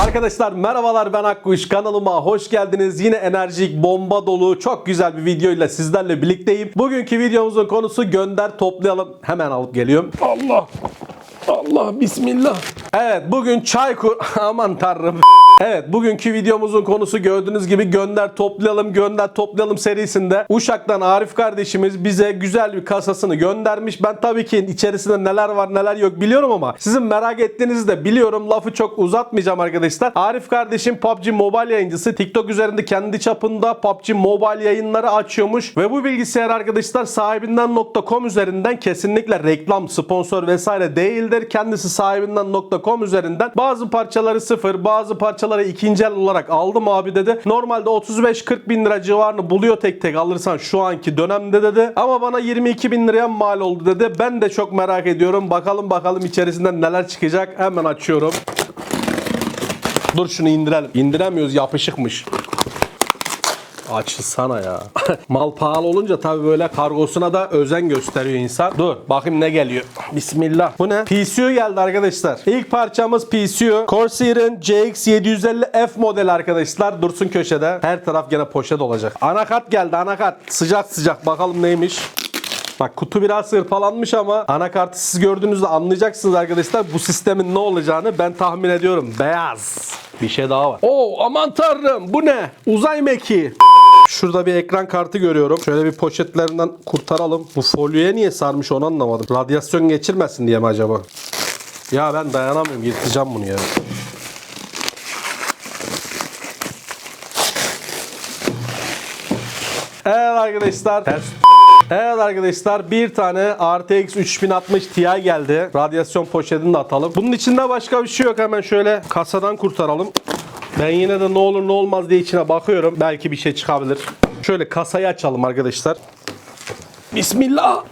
Arkadaşlar merhabalar ben Akkuş kanalıma hoş geldiniz. Yine enerjik, bomba dolu, çok güzel bir videoyla sizlerle birlikteyim. Bugünkü videomuzun konusu gönder toplayalım. Hemen alıp geliyorum. Allah! Allah bismillah. Evet bugün çay kur... Aman tanrım. Evet bugünkü videomuzun konusu gördüğünüz gibi gönder toplayalım gönder toplayalım serisinde Uşak'tan Arif kardeşimiz bize güzel bir kasasını göndermiş. Ben tabii ki içerisinde neler var neler yok biliyorum ama sizin merak ettiğinizi de biliyorum. Lafı çok uzatmayacağım arkadaşlar. Arif kardeşim PUBG Mobile yayıncısı. TikTok üzerinde kendi çapında PUBG Mobile yayınları açıyormuş ve bu bilgisayar arkadaşlar sahibinden.com üzerinden kesinlikle reklam, sponsor vesaire değildir. Kendisi sahibinden.com üzerinden bazı parçaları sıfır, bazı parçaları ikinci el olarak aldım abi dedi. Normalde 35-40 bin lira civarını buluyor tek tek alırsan şu anki dönemde dedi. Ama bana 22 bin liraya mal oldu dedi. Ben de çok merak ediyorum. Bakalım bakalım içerisinden neler çıkacak. Hemen açıyorum. Dur şunu indirelim. İndiremiyoruz yapışıkmış. Açılsana ya. Mal pahalı olunca tabii böyle kargosuna da özen gösteriyor insan. Dur bakayım ne geliyor. Bismillah. Bu ne? PCU geldi arkadaşlar. İlk parçamız PCU. Corsair'in CX750F modeli arkadaşlar. Dursun köşede. Her taraf gene poşet olacak. Anakart geldi anakart. Sıcak sıcak bakalım neymiş. Bak kutu biraz hırpalanmış ama anakartı siz gördüğünüzde anlayacaksınız arkadaşlar. Bu sistemin ne olacağını ben tahmin ediyorum. Beyaz. Bir şey daha var. Oo aman tanrım bu ne? Uzay mekiği. Şurada bir ekran kartı görüyorum. Şöyle bir poşetlerinden kurtaralım. Bu folyoya niye sarmış onu anlamadım. Radyasyon geçirmesin diye mi acaba? Ya ben dayanamıyorum. Yırtacağım bunu ya. Evet arkadaşlar. Ters Evet arkadaşlar bir tane RTX 3060 Ti geldi. Radyasyon poşetini de atalım. Bunun içinde başka bir şey yok. Hemen şöyle kasadan kurtaralım. Ben yine de ne olur ne olmaz diye içine bakıyorum. Belki bir şey çıkabilir. Şöyle kasayı açalım arkadaşlar. Bismillah.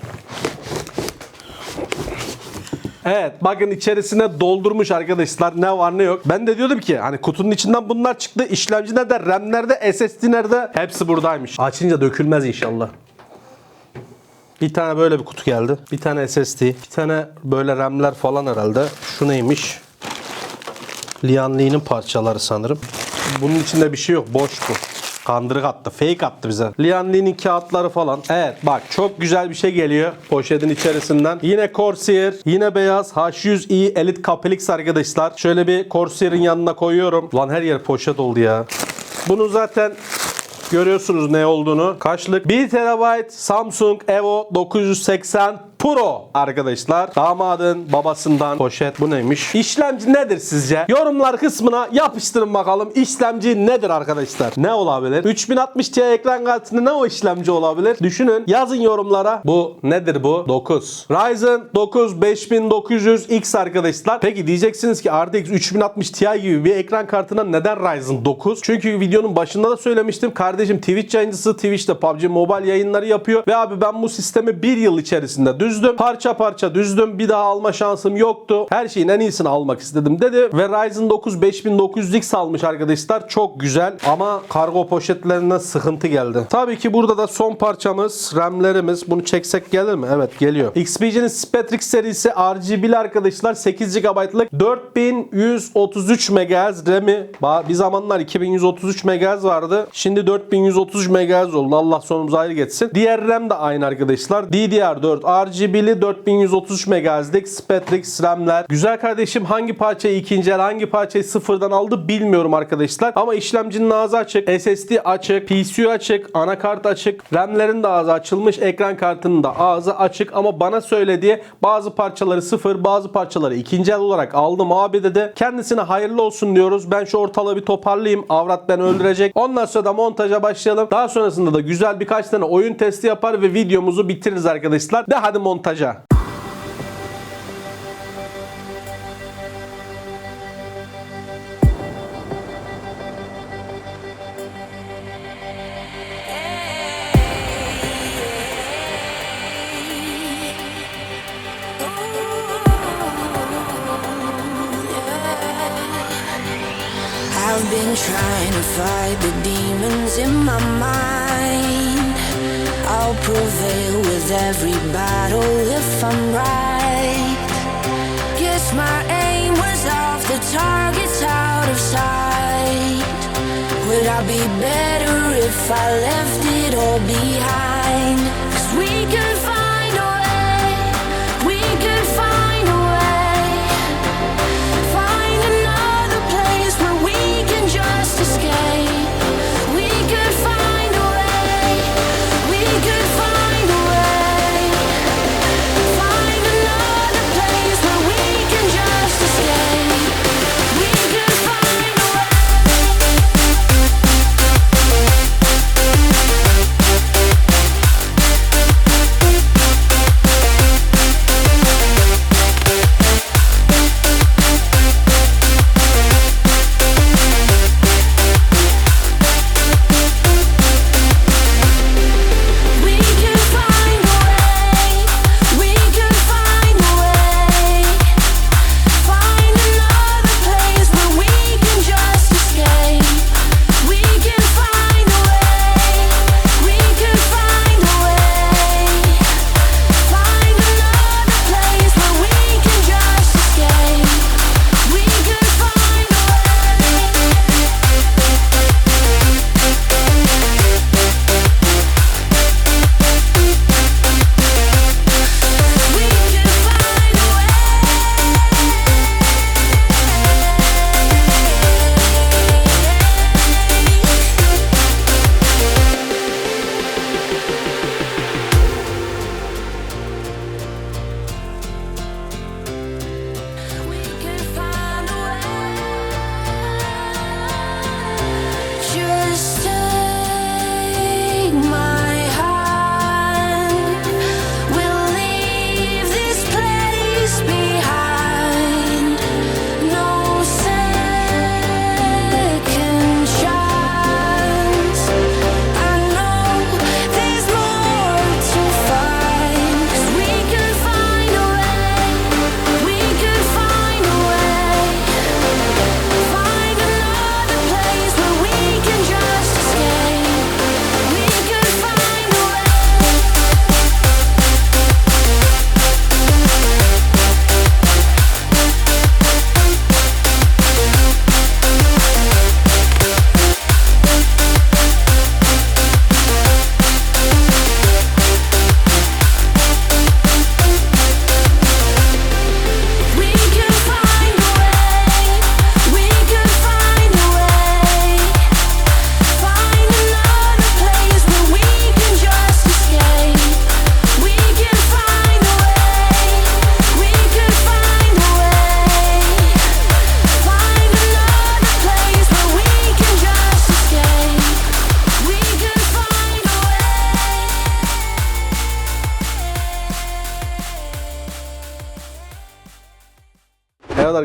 Evet bakın içerisine doldurmuş arkadaşlar ne var ne yok. Ben de diyordum ki hani kutunun içinden bunlar çıktı. İşlemci nerede, RAM nerede, SSD nerede? Hepsi buradaymış. Açınca dökülmez inşallah. Bir tane böyle bir kutu geldi. Bir tane SSD. Bir tane böyle RAM'ler falan herhalde. Şu neymiş? Lian Li'nin parçaları sanırım. Bunun içinde bir şey yok. Boş bu. Kandırık attı. Fake attı bize. Lian Li'nin kağıtları falan. Evet bak çok güzel bir şey geliyor poşetin içerisinden. Yine Corsair. Yine beyaz H100i Elite Capelix arkadaşlar. Şöyle bir Corsair'in yanına koyuyorum. Lan her yer poşet oldu ya. Bunu zaten Görüyorsunuz ne olduğunu. Kaçlık? 1 TB Samsung Evo 980 Pro arkadaşlar. Damadın babasından poşet. Bu neymiş? İşlemci nedir sizce? Yorumlar kısmına yapıştırın bakalım. İşlemci nedir arkadaşlar? Ne olabilir? 3060 Ti ekran kartında ne o işlemci olabilir? Düşünün. Yazın yorumlara. Bu nedir bu? 9. Ryzen 9 5900X arkadaşlar. Peki diyeceksiniz ki RTX 3060 Ti gibi bir ekran kartına neden Ryzen 9? Çünkü videonun başında da söylemiştim. Kardeşim Twitch yayıncısı Twitch'te PUBG Mobile yayınları yapıyor. Ve abi ben bu sistemi bir yıl içerisinde düzdüm. Parça parça düzdüm. Bir daha alma şansım yoktu. Her şeyin en iyisini almak istedim dedi. Ve Ryzen 9 5900X almış arkadaşlar. Çok güzel ama kargo poşetlerinden sıkıntı geldi. Tabii ki burada da son parçamız RAM'lerimiz. Bunu çeksek gelir mi? Evet geliyor. XPG'nin Spectrix serisi RGB'li arkadaşlar 8 GB'lık 4133 MHz RAM'i. Bir zamanlar 2133 MHz vardı. Şimdi 4133 MHz oldu. Allah sonumuzu ayrı geçsin. Diğer RAM de aynı arkadaşlar. DDR4 RGB'li 4133 MHz'lik Spectrix RAM'ler. Güzel kardeşim hangi parçayı ikinci el hangi parçayı sıfırdan aldı bilmiyorum arkadaşlar. Ama işlemcinin ağzı açık. SSD açık. PCU açık. Anakart açık. RAM'lerin de ağzı açılmış. Ekran kartının da ağzı açık. Ama bana söylediği bazı parçaları sıfır bazı parçaları ikinci el olarak aldım abi dedi. Kendisine hayırlı olsun diyoruz. Ben şu ortalığı bir toparlayayım. Avrat beni öldürecek. Ondan sonra da montaja başlayalım. Daha sonrasında da güzel birkaç tane oyun testi yapar ve videomuzu bitiririz arkadaşlar. De hadi montaja. I've been trying to fight the demons in my mind. I'll prevail with every battle if I'm right. Guess my aim was off, the target's out of sight. Would I'd be better if I left it all behind. 'Cause we could escape.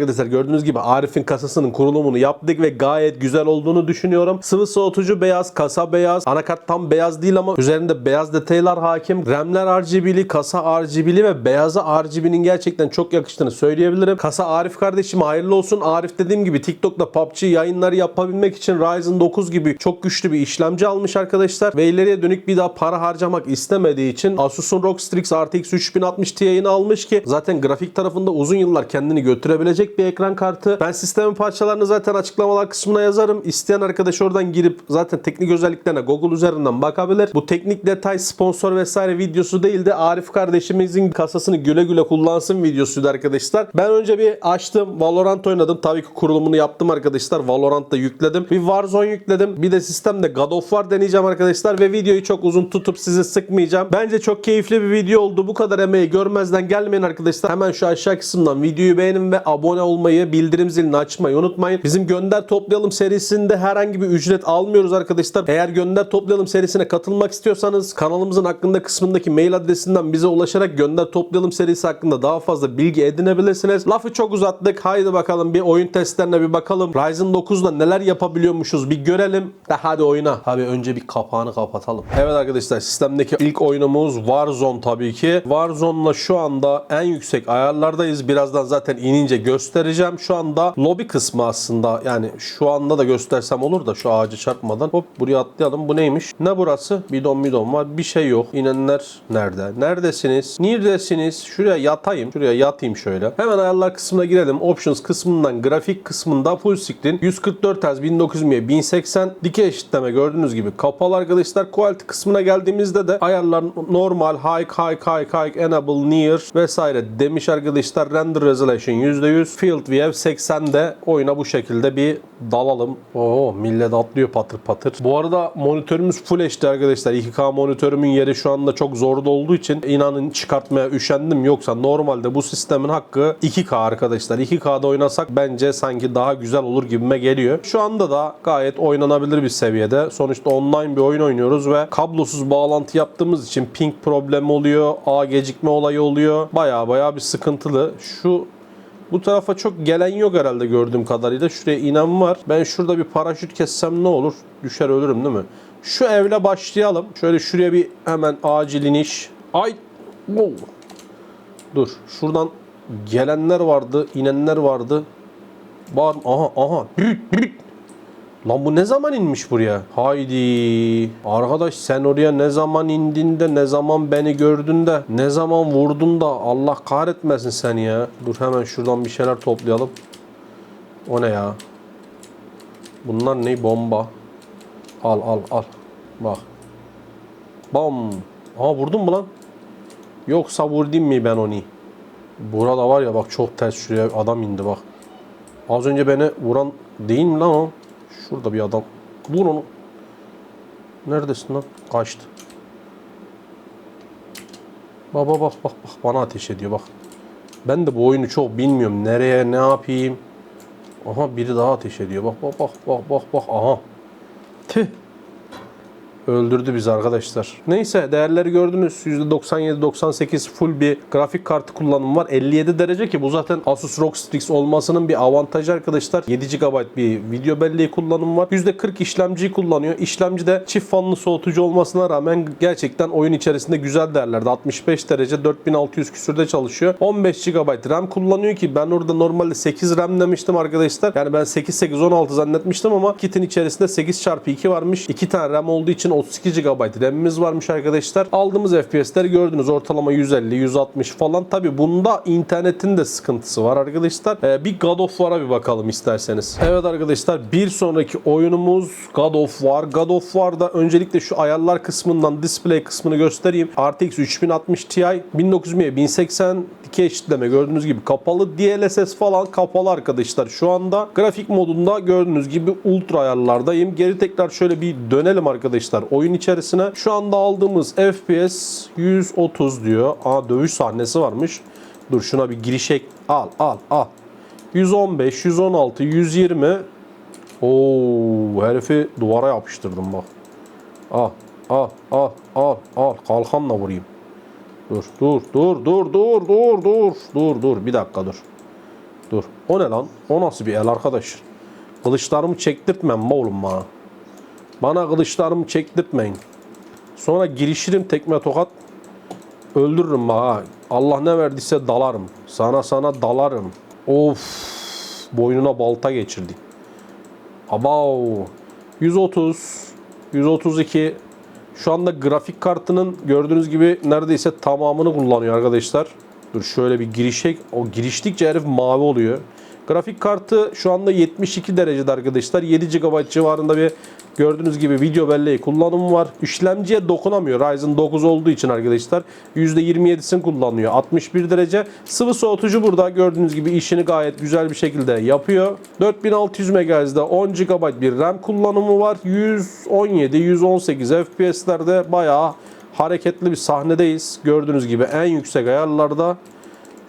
Arkadaşlar gördüğünüz gibi Arif'in kasasının kurulumunu yaptık ve gayet güzel olduğunu düşünüyorum. Sıvı soğutucu beyaz, kasa beyaz. Anakart tam beyaz değil ama üzerinde beyaz detaylar hakim. RAM'ler RGB'li, kasa RGB'li ve beyaza RGB'nin gerçekten çok yakıştığını söyleyebilirim. Kasa Arif kardeşim hayırlı olsun. Arif dediğim gibi TikTok'ta PUBG yayınları yapabilmek için Ryzen 9 gibi çok güçlü bir işlemci almış arkadaşlar. Ve ileriye dönük bir daha para harcamak istemediği için Asus'un ROG Strix RTX 3060 Ti'ini almış ki zaten grafik tarafında uzun yıllar kendini götürebilecek bir ekran kartı. Ben sistemin parçalarını zaten açıklamalar kısmına yazarım. İsteyen arkadaş oradan girip zaten teknik özelliklerine Google üzerinden bakabilir. Bu teknik detay sponsor vesaire videosu değil de Arif kardeşimizin kasasını güle güle kullansın videosuydu arkadaşlar. Ben önce bir açtım. Valorant oynadım. Tabii ki kurulumunu yaptım arkadaşlar. Valorant'ta yükledim. Bir Warzone yükledim. Bir de sistemde God of War deneyeceğim arkadaşlar ve videoyu çok uzun tutup sizi sıkmayacağım. Bence çok keyifli bir video oldu. Bu kadar emeği görmezden gelmeyin arkadaşlar. Hemen şu aşağı kısımdan videoyu beğenin ve abone olmayı, bildirim zilini açmayı unutmayın. Bizim Gönder Toplayalım serisinde herhangi bir ücret almıyoruz arkadaşlar. Eğer Gönder Toplayalım serisine katılmak istiyorsanız kanalımızın hakkında kısmındaki mail adresinden bize ulaşarak Gönder Toplayalım serisi hakkında daha fazla bilgi edinebilirsiniz. Lafı çok uzattık. Haydi bakalım bir oyun testlerine bir bakalım. Ryzen 9'da neler yapabiliyormuşuz bir görelim. De hadi oyna. Abi önce bir kapağını kapatalım. Evet arkadaşlar sistemdeki ilk oyunumuz Warzone tabii ki. Warzone'la şu anda en yüksek ayarlardayız. Birazdan zaten inince göstereceğim. Şu anda lobi kısmı aslında yani şu anda da göstersem olur da şu ağacı çarpmadan. Hop buraya atlayalım. Bu neymiş? Ne burası? Bidon bidon var. Bir şey yok. İnenler nerede? Neredesiniz? Neredesiniz? Şuraya yatayım. Şuraya yatayım şöyle. Hemen ayarlar kısmına girelim. Options kısmından grafik kısmında full screen 144 Hz 1920 1080 dikey eşitleme gördüğünüz gibi kapalı arkadaşlar. Quality kısmına geldiğimizde de ayarlar normal, high, high, high, high, enable, near vesaire demiş arkadaşlar. Render resolution %100. Field view 80'de oyuna bu şekilde bir dalalım. Oo millet atlıyor patır patır. Bu arada monitörümüz Full HD arkadaşlar. 2K monitörümün yeri şu anda çok zorda olduğu için inanın çıkartmaya üşendim. Yoksa normalde bu sistemin hakkı 2K arkadaşlar. 2K'da oynasak bence sanki daha güzel olur gibime geliyor. Şu anda da gayet oynanabilir bir seviyede. Sonuçta online bir oyun oynuyoruz ve kablosuz bağlantı yaptığımız için ping problemi oluyor. ağ gecikme olayı oluyor. Baya baya bir sıkıntılı. Şu bu tarafa çok gelen yok herhalde gördüğüm kadarıyla. Şuraya inen var. Ben şurada bir paraşüt kessem ne olur? Düşer ölürüm değil mi? Şu evle başlayalım. Şöyle şuraya bir hemen acil iniş. Ay! Wow. Dur. Şuradan gelenler vardı, inenler vardı. Var aha aha. Büyük büyük. Lan bu ne zaman inmiş buraya? Haydi. Arkadaş sen oraya ne zaman indin de ne zaman beni gördün de ne zaman vurdun da Allah kahretmesin seni ya. Dur hemen şuradan bir şeyler toplayalım. O ne ya? Bunlar ne? Bomba. Al al al. Bak. Bam. Aa vurdun mu lan? Yoksa vurdum mi ben onu? Burada var ya bak çok ters şuraya adam indi bak. Az önce beni vuran değil mi lan o? Şurada bir adam. Vur onu. Neredesin lan? Kaçtı. Bak bak bak bak bana ateş ediyor bak. Ben de bu oyunu çok bilmiyorum. Nereye ne yapayım? Aha biri daha ateş ediyor. Bak bak bak bak bak bak. Aha. Tüh. Öldürdü bizi arkadaşlar. Neyse değerleri gördünüz. %97-98 full bir grafik kartı kullanımı var. 57 derece ki bu zaten Asus ROG Strix olmasının bir avantajı arkadaşlar. 7 GB bir video belleği kullanımı var. %40 işlemciyi kullanıyor. İşlemci de çift fanlı soğutucu olmasına rağmen gerçekten oyun içerisinde güzel değerlerde. 65 derece 4600 küsürde çalışıyor. 15 GB RAM kullanıyor ki ben orada normalde 8 RAM demiştim arkadaşlar. Yani ben 8 8 16 zannetmiştim ama kitin içerisinde 8x2 varmış. 2 tane RAM olduğu için 32 GB RAM'imiz varmış arkadaşlar. Aldığımız FPS'leri gördünüz. Ortalama 150, 160 falan. Tabi bunda internetin de sıkıntısı var arkadaşlar. Ee, bir God of War'a bir bakalım isterseniz. Evet arkadaşlar bir sonraki oyunumuz God of War. God of War'da öncelikle şu ayarlar kısmından display kısmını göstereyim. RTX 3060 Ti 1920 1080 dikey eşitleme gördüğünüz gibi kapalı. DLSS falan kapalı arkadaşlar. Şu anda grafik modunda gördüğünüz gibi ultra ayarlardayım. Geri tekrar şöyle bir dönelim arkadaşlar oyun içerisine. Şu anda aldığımız FPS 130 diyor. Aa dövüş sahnesi varmış. Dur şuna bir girişe al al al. 115, 116, 120. Oo herifi duvara yapıştırdım bak. Al al al al al kalkanla vurayım. Dur dur dur dur dur dur dur dur dur bir dakika dur. Dur. O ne lan? O nasıl bir el arkadaş? Kılıçlarımı çektirtmem be oğlum bana. Bana kılıçlarımı çektirtmeyin. Sonra girişirim tekme tokat. Öldürürüm ha. Allah ne verdiyse dalarım. Sana sana dalarım. Of. Boynuna balta geçirdi. Abav. 130. 132. Şu anda grafik kartının gördüğünüz gibi neredeyse tamamını kullanıyor arkadaşlar. Dur şöyle bir girişe. O giriştikçe herif mavi oluyor. Grafik kartı şu anda 72 derecede arkadaşlar. 7 GB civarında bir gördüğünüz gibi video belleği kullanımı var. İşlemciye dokunamıyor. Ryzen 9 olduğu için arkadaşlar. %27'sini kullanıyor. 61 derece. Sıvı soğutucu burada gördüğünüz gibi işini gayet güzel bir şekilde yapıyor. 4600 MHz'de 10 GB bir RAM kullanımı var. 117-118 FPS'lerde bayağı hareketli bir sahnedeyiz. Gördüğünüz gibi en yüksek ayarlarda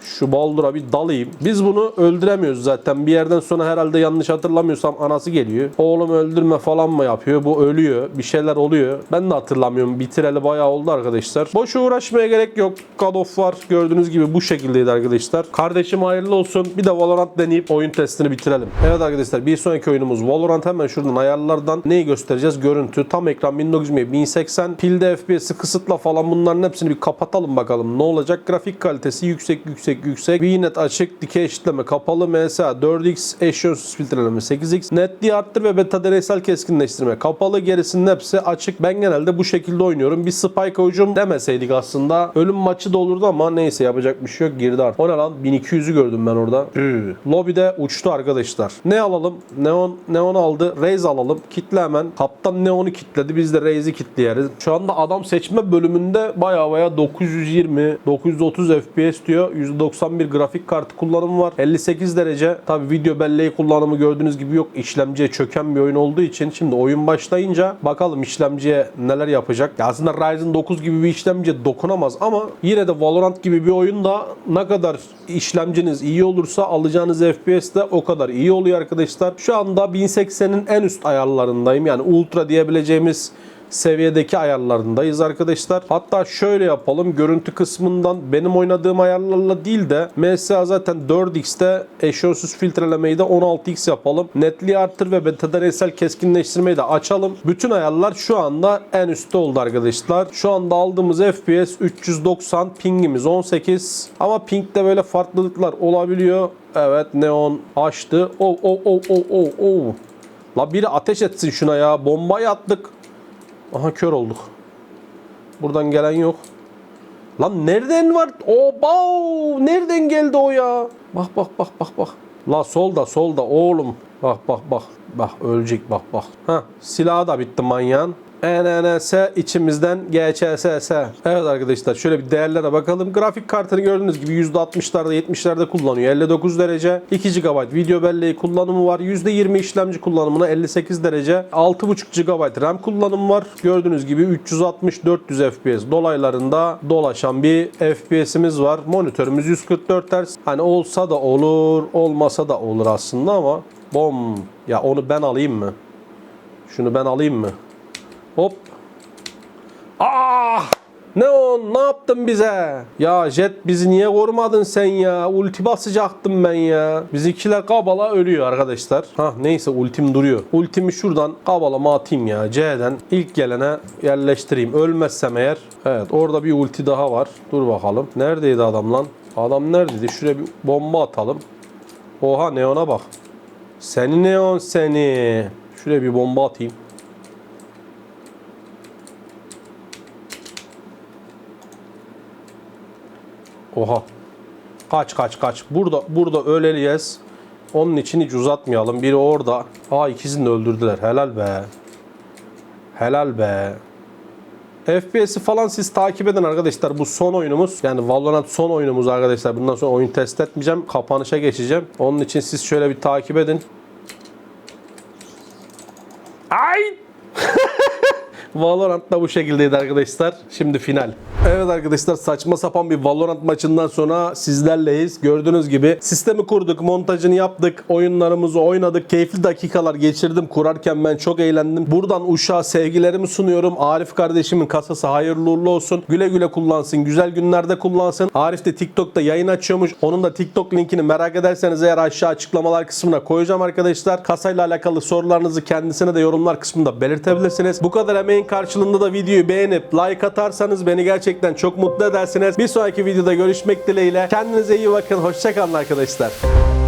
şu Baldur'a bir dalayım. Biz bunu öldüremiyoruz zaten. Bir yerden sonra herhalde yanlış hatırlamıyorsam anası geliyor. Oğlum öldürme falan mı yapıyor? Bu ölüyor. Bir şeyler oluyor. Ben de hatırlamıyorum. Bitireli bayağı oldu arkadaşlar. Boşa uğraşmaya gerek yok. God of War gördüğünüz gibi bu şekildeydi arkadaşlar. Kardeşim hayırlı olsun. Bir de Valorant deneyip oyun testini bitirelim. Evet arkadaşlar bir sonraki oyunumuz Valorant. Hemen şuradan ayarlardan neyi göstereceğiz? Görüntü. Tam ekran 1920 1080. Pilde FPS'i kısıtla falan bunların hepsini bir kapatalım bakalım. Ne olacak? Grafik kalitesi yüksek yüksek yüksek yüksek. VNet açık dikey eşitleme kapalı MSA 4x eşyonsuz filtreleme 8x netliği arttır ve beta deneysel keskinleştirme kapalı gerisinin hepsi açık. Ben genelde bu şekilde oynuyorum. Bir spike hücum demeseydik aslında ölüm maçı da olurdu ama neyse yapacak bir şey yok girdi artık. O ne lan 1200'ü gördüm ben orada. Üü. Lobide uçtu arkadaşlar. Ne alalım? Neon Neon aldı. Raze alalım. Kitle hemen. Kaptan Neon'u kitledi. Biz de Raze'i kitleyeriz. Şu anda adam seçme bölümünde baya baya 920 930 FPS diyor. 191 grafik kartı kullanımı var. 58 derece. Tabi video belleği kullanımı gördüğünüz gibi yok. İşlemciye çöken bir oyun olduğu için şimdi oyun başlayınca bakalım işlemciye neler yapacak. Ya aslında Ryzen 9 gibi bir işlemciye dokunamaz ama yine de Valorant gibi bir oyunda ne kadar işlemciniz iyi olursa alacağınız FPS de o kadar iyi oluyor arkadaşlar. Şu anda 1080'in en üst ayarlarındayım. Yani ultra diyebileceğimiz seviyedeki ayarlarındayız arkadaşlar. Hatta şöyle yapalım. Görüntü kısmından benim oynadığım ayarlarla değil de MSA zaten 4x'te eşyonsuz filtrelemeyi de 16x yapalım. Netliği arttır ve beta deneysel keskinleştirmeyi de açalım. Bütün ayarlar şu anda en üstte oldu arkadaşlar. Şu anda aldığımız FPS 390, pingimiz 18. Ama pingde böyle farklılıklar olabiliyor. Evet neon açtı. Oh oh oh oh oh. La biri ateş etsin şuna ya. Bombayı attık. Aha kör olduk. Buradan gelen yok. Lan nereden var? Oba! Nereden geldi o ya? Bak bak bak bak bak. La solda solda oğlum. Bak bak bak. Bak ölecek bak bak. Ha silahı da bitti manyağın. NNS içimizden GCSS. Evet arkadaşlar şöyle bir değerlere bakalım. Grafik kartını gördüğünüz gibi %60'larda 70'lerde kullanıyor. 59 derece. 2 GB video belleği kullanımı var. %20 işlemci kullanımına 58 derece. 6.5 GB RAM kullanımı var. Gördüğünüz gibi 360-400 FPS dolaylarında dolaşan bir FPS'imiz var. Monitörümüz 144 Hz. Hani olsa da olur, olmasa da olur aslında ama bom. Ya onu ben alayım mı? Şunu ben alayım mı? Hop. Ah! Ne on? Ne yaptın bize? Ya Jet bizi niye korumadın sen ya? Ulti basacaktım ben ya. Bizimkiler kabala ölüyor arkadaşlar. Ha neyse ultim duruyor. Ultimi şuradan kabalama atayım ya. C'den ilk gelene yerleştireyim. Ölmezsem eğer. Evet orada bir ulti daha var. Dur bakalım. Neredeydi adam lan? Adam neredeydi? Şuraya bir bomba atalım. Oha Neon'a bak. Seni Neon seni. Şuraya bir bomba atayım. Oha. Kaç kaç kaç. Burada burada öleliyiz. Onun için hiç uzatmayalım. Biri orada. Aa ikisini de öldürdüler. Helal be. Helal be. FPS'i falan siz takip edin arkadaşlar. Bu son oyunumuz. Yani Valorant son oyunumuz arkadaşlar. Bundan sonra oyun test etmeyeceğim. Kapanışa geçeceğim. Onun için siz şöyle bir takip edin. Ay! Valorant da bu şekildeydi arkadaşlar. Şimdi final. Evet arkadaşlar saçma sapan bir Valorant maçından sonra sizlerleyiz. Gördüğünüz gibi sistemi kurduk, montajını yaptık, oyunlarımızı oynadık. Keyifli dakikalar geçirdim. Kurarken ben çok eğlendim. Buradan uşağa sevgilerimi sunuyorum. Arif kardeşimin kasası hayırlı uğurlu olsun. Güle güle kullansın. Güzel günlerde kullansın. Arif de TikTok'ta yayın açıyormuş. Onun da TikTok linkini merak ederseniz eğer aşağı açıklamalar kısmına koyacağım arkadaşlar. Kasayla alakalı sorularınızı kendisine de yorumlar kısmında belirtebilirsiniz. Bu kadar emeğin karşılığında da videoyu beğenip like atarsanız beni gerçekten çok mutlu edersiniz. Bir sonraki videoda görüşmek dileğiyle. Kendinize iyi bakın. Hoşçakalın arkadaşlar.